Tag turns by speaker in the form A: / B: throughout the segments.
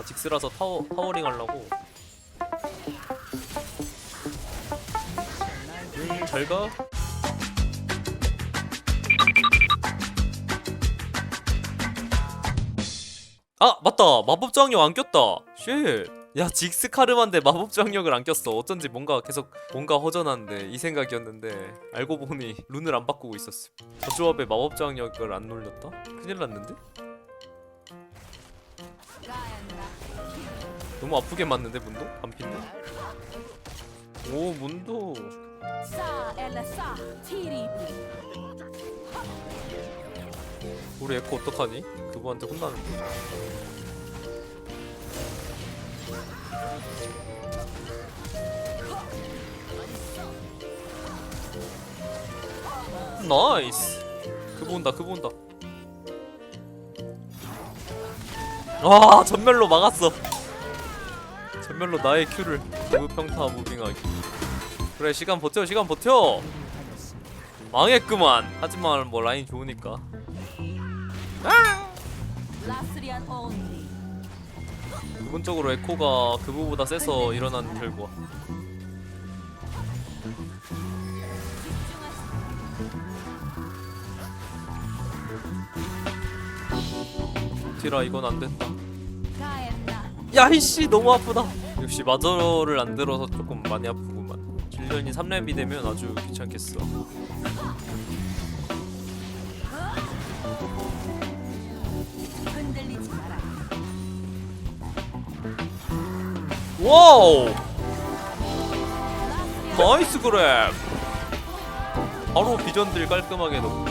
A: 아 직스라서 타워 타워링 하려고. 음, 잘 가. 아 맞다 마법 저항력 안 꼈다. 쉣. 야 직스 카르마인데 마법 저항력을 안 꼈어. 어쩐지 뭔가 계속 뭔가 허전한데 이 생각이었는데 알고 보니 룬을 안 바꾸고 있었어. 저 조합에 마법 저항력을 안 놀렸다? 큰일 났는데? 너무 아프게 맞는데 문도? 반핀데? 오 문도. 우리 에코 어떡하니? 그분한테 혼나는데 나이스 그분 온다 그분 온다 와 전멸로 막았어 전멸로 나의 큐를 무평타 무빙하기. 그래 시간 버텨 시간 버텨! 망했구만! 하지만 뭐 라인 좋으니까. 기본적으로 에코가 그거보다 세서 일어난 결과. 티라 이건 안 된다.
B: Gaenna.
A: 야이씨 너무 아프다. 역시 마저를 안 들어서 조금 많이 아프구만. 질련이 3렙이 되면 아주 귀찮겠어. 와우! 나이스 그랩! 바로 비전들 깔끔하게 넣고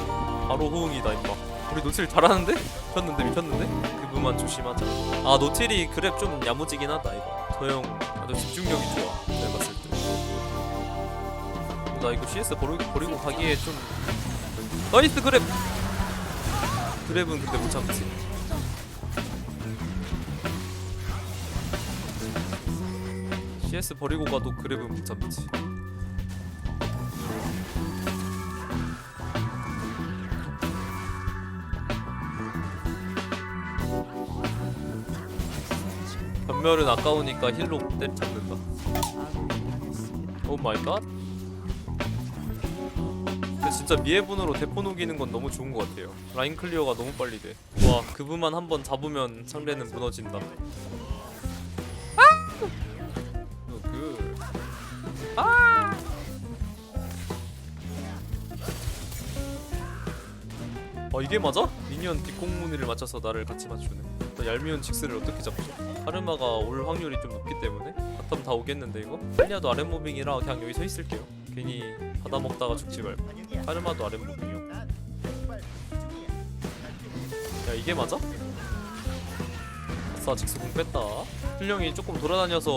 A: 바로 호응이다 임마 우리 노틸 잘하는데? 미쳤는데 미쳤는데? 그부만 조심하자. 아 노틸이 그랩 좀 야무지긴 하다 이거. 저형 아주 집중력이 좋아 내가 봤을 때나 이거 CS 버리, 버리고 가기에 좀 나이스 그랩! 그랩은 근데 못 참지. CS 버리고 가도 그랩은 못 참지 전멸은 아까우니까 힐로 때려 잡는다. 오 마이 갓. 근데 진짜 미해분으로 대포 녹이는 건 너무 좋은 것 같아요. 라인 클리어가 너무 빨리 돼와 그부만 한번 잡으면 상대는 무너진다. 아! 어 이게 맞아? 미니언 뒷공무늬를 맞춰서 나를 같이 맞추네. 또 얄미운 직스를 어떻게 잡죠? 카르마가 올 확률이 좀 높기 때문에 바텀 다 오겠는데 이거? 할리아도 아랫 무빙이라 그냥 여기 서 있을게요. 괜히 받아 먹다가 죽지 말고. 카르마도 아랫 무빙이요. 야 이게 맞아? 아싸 직스 공 뺐다. 필령이 조금 돌아다녀서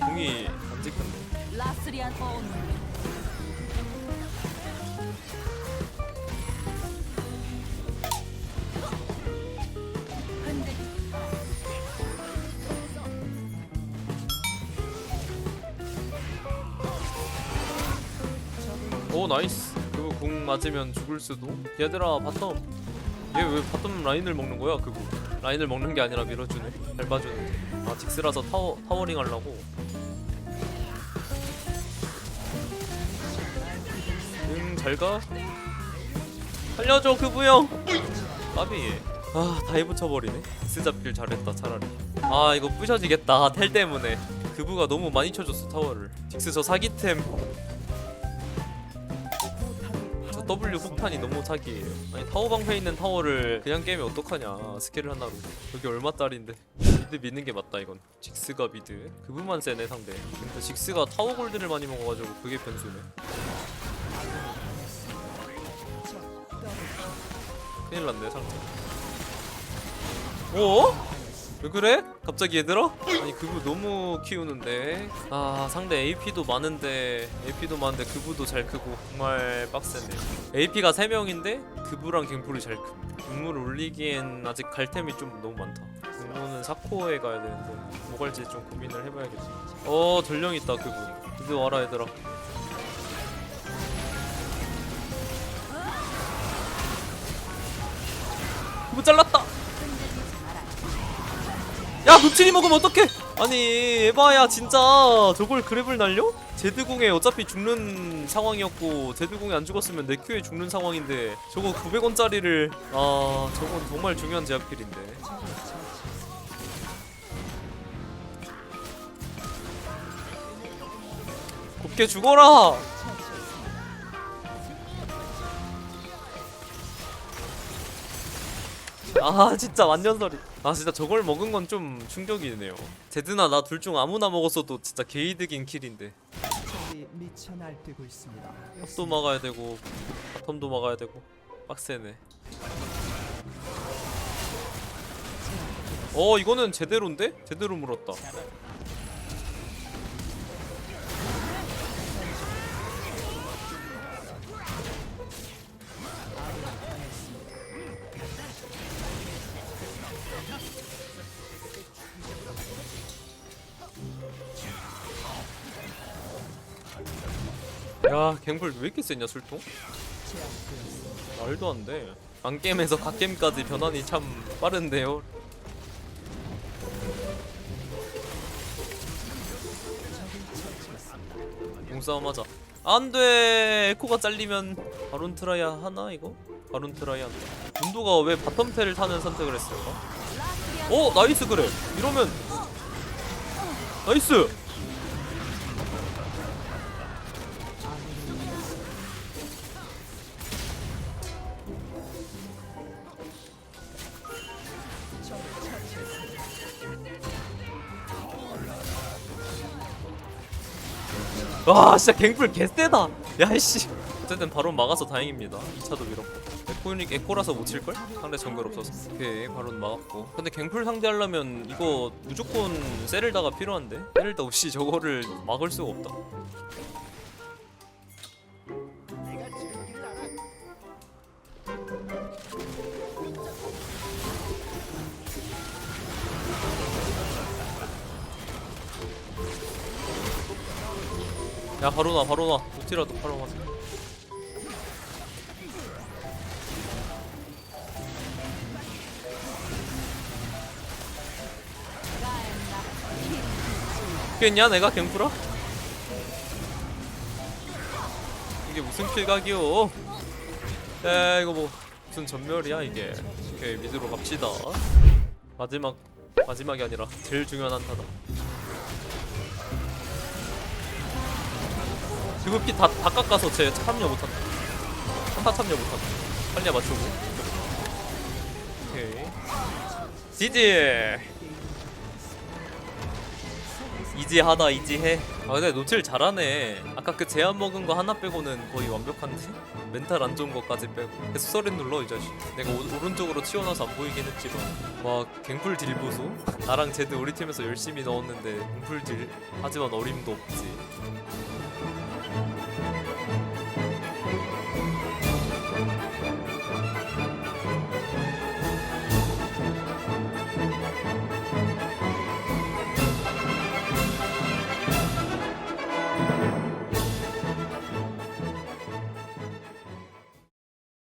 A: 공이 안 찍혔네. 오 나이스. 그거 공 맞으면 죽을 수도. 얘들아 바텀. 얘 왜 바텀 라인을 먹는 거야 그거 라인을 먹는 게 아니라 밀어주네. 잘 봐주네. 아 직스라서 타워, 타워링 하려고. 응 잘가. 살려줘 그부형 까비. 아 다이브 쳐버리네. 스 잡길 잘했다 차라리. 아 이거 부셔지겠다 텔 때문에. 그부가 너무 많이 쳐줬어 타워를. 딕스 저 사기템. 저 W 폭탄이 너무 사기예요. 아니 타워 방패 있는 타워를 그냥 깨면 어떡하냐 스킬을 하나로. 여기 얼마짜린데? 미드 믿는 게 맞다 이건. 직스가 미드. 그분만 세네 상대. 근데 직스가 타워 골드를 많이 먹어가지고 그게 변수네. 큰일 났네 상대. 어? 왜 그래? 갑자기 얘들아? 아니 그부 너무 키우는데 아 상대 AP도 많은데 AP도 많은데 그부도 잘 크고 정말 빡세네 AP가 3명인데 그부랑 갱플이 잘 큼. 분무를 올리기엔 아직 갈 템이 좀 너무 많다 분무는 사코에 가야 되는데 뭐 갈지 좀 고민을 해봐야겠지 어 전령 있다 그부 이제 와라 얘들아 그부 잘랐다. 야 노틸이 먹으면 어떡해? 아니 에바야 진짜. 저걸 그랩을 날려? 제드궁에 어차피 죽는 상황이었고 제드궁에 안 죽었으면 내 큐에 죽는 상황인데 저거 900원짜리를 아 저건 정말 중요한 제압킬인데. 곱게 죽어라 아 진짜 완전설이. 아 진짜 저걸 먹은 건 좀 충격이네요. 제드나 나 둘 중 아무나 먹었어도 진짜 개이득인 킬인데.
C: 미쳐 날뛰고 있습니다.
A: 탑도 막아야 되고 바텀도 막아야 되고. 빡세네. 어 이거는 제대로인데? 제대로 물었다 야 갱플 왜 이렇게 세냐 술통? 말도 안돼. 안게임에서 갓게임까지 변환이 참 빠른데요. 공싸움 하자. 안돼! 에코가 잘리면 바론 트라이아 하나 이거? 바론 트라이아. 문도가 왜 바텀텔을 타는 선택을 했을까? 어 나이스 그래. 이러면 나이스 와 진짜 갱플 개쎄다. 야이씨. 어쨌든 바로 막아서 다행입니다. 2차도 밀었고. 에코유닉 에코라서 못 칠걸? 상대 정글 없어서. 오케이 바로 막았고. 근데 갱플 상대하려면 이거 무조건 세를다가 필요한데? 세를다 없이 저거를 막을 수가 없다 야 바로 나 바로 나 노티라도 바로 가자 깼냐 내가 갱프라? 이게 무슨 킬각이요? 야 이거 뭐 무슨 전멸이야 이게. 오케이 미드로 갑시다. 마지막 마지막이 아니라 제일 중요한 한타다 지급기 다, 다 깎아서 쟤 참여 못한다. 한타 참여 못한다. 빨리 맞추고. 오케이. 지지! 이지하다 이지해. 아 근데 노틸 잘하네. 아까 그 제한 먹은 거 하나 빼고는 거의 완벽한데? 멘탈 안 좋은 것까지 빼고. 계속 서렌 눌러 이 자식. 내가 오, 오른쪽으로 튀어나와서 안 보이긴 했지만. 와 갱풀 딜 보소. 나랑 제드 우리 팀에서 열심히 넣었는데 갱풀 딜. 하지만 어림도 없지